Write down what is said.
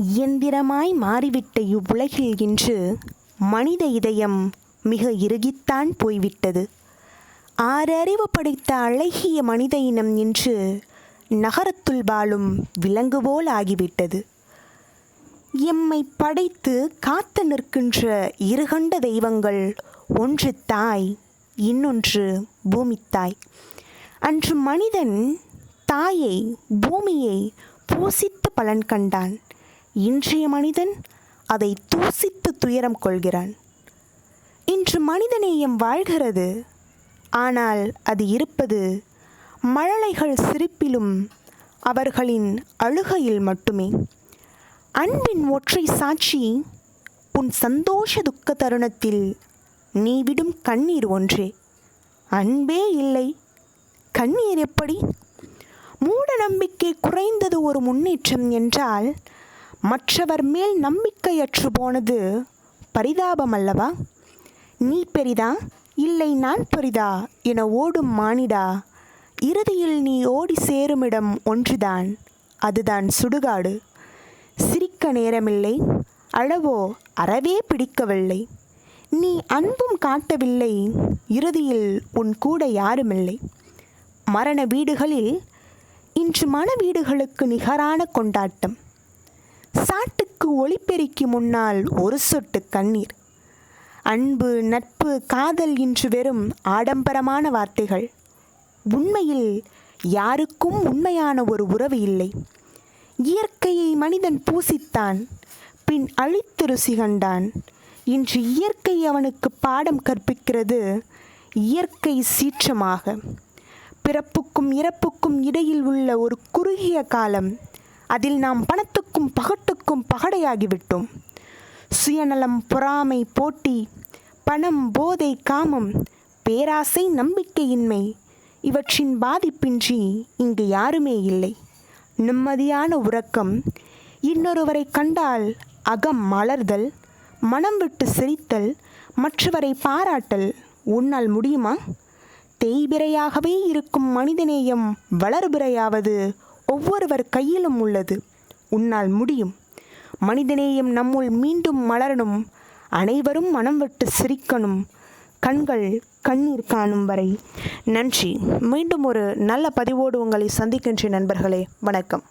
இயந்திரமாய் மாறிவிட்ட இவ்வுலகில் இன்று மனித இதயம் மிக இறுகித்தான் போய்விட்டது. ஆறறிவு படைத்த அழகிய மனித இனம் இன்று நகரத்துள் வாழும் விலங்கு போல் ஆகிவிட்டது. எம்மை படைத்து காத்து நிற்கின்ற இருகண்ட தெய்வங்கள் ஒன்று தாய் இன்னொன்று பூமித்தாய் அன்று மனிதன் தாயை பூமியை பூசித்து பலன் கண்டான். இன்றைய மனிதன் அதை தூசித்து துயரம் கொள்கிறான். இன்று மனிதநேயம் வாழ்கிறது. ஆனால் அது இருப்பது மழலைகள் சிரிப்பிலும் அவர்களின் அழுகையில் மட்டுமே. அன்பின் ஒற்றை சாட்சி உன் சந்தோஷ துக்க தருணத்தில் நீ விடும் கண்ணீர் ஒன்றே. அன்பே இல்லை கண்ணீர் எப்படி? மூட நம்பிக்கை குறைந்தது ஒரு முன்னேற்றம் என்றால் மற்றவர் மேல் நம்பிக்கையற்று போனது பரிதாபம் அல்லவா? நீ பெரிதா? இல்லை நான் பெரிதா என ஓடும் மானிடா. இறுதியில் நீ ஓடி சேருமிடம் ஒன்றுதான். அதுதான் சுடுகாடு. சிரிக்க நேரமில்லை. அளவோ அறவே பிடிக்கவில்லை. நீ அன்பும் காட்டவில்லை. இறுதியில் உன் கூட யாருமில்லை. மரண வீடுகளில் இன்று மன வீடுகளுக்கு நிகரான கொண்டாட்டம். சாட்டுக்கு ஒளிப்பெருக்கி முன்னால் ஒரு சொட்டு கண்ணீர். அன்பு நட்பு காதல் இன்று வெறும் ஆடம்பரமான வார்த்தைகள். உண்மையில் யாருக்கும் உண்மையான ஒரு உறவு இல்லை. இயற்கையை மனிதன் பூசித்தான் பின் அழித்து ருசி கண்டான் இன்று இயற்கை அவனுக்கு பாடம் கற்பிக்கிறது இயற்கை சீற்றமாக. பிறப்புக்கும் இறப்புக்கும் இடையில் உள்ள ஒரு குறுகிய காலம் அதில் நாம் பணத்துக்கும் பகட்டுக்கும் பகடையாகிவிட்டோம். சுயநலம் பொறாமை போட்டி பணம் போதை காமம் பேராசை நம்பிக்கையின்மை இவற்றின் பாதிப்பின்றி இங்கு யாருமே இல்லை. நிம்மதியான உறக்கம் இன்னொருவரை கண்டால் அகம் மலர்தல் மனம் விட்டு சிரித்தல் மற்றவரை பாராட்டல் உன்னால் முடியுமா? தேய்பிரையாகவே இருக்கும் மனிதநேயம் வளர்பிறையாவது ஒவ்வொருவர் கையிலும் உள்ளது. உன்னால் முடியும். மனிதநேயம் நம்முள் மீண்டும் மலரணும். அனைவரும் மனம் விட்டு சிரிக்கணும். கண்கள் கண்ணீர் காணும் வரை. நன்றி. மீண்டும் ஒரு நல்ல பதிவோடு உங்களை சந்திக்கின்ற நண்பர்களே. வணக்கம்.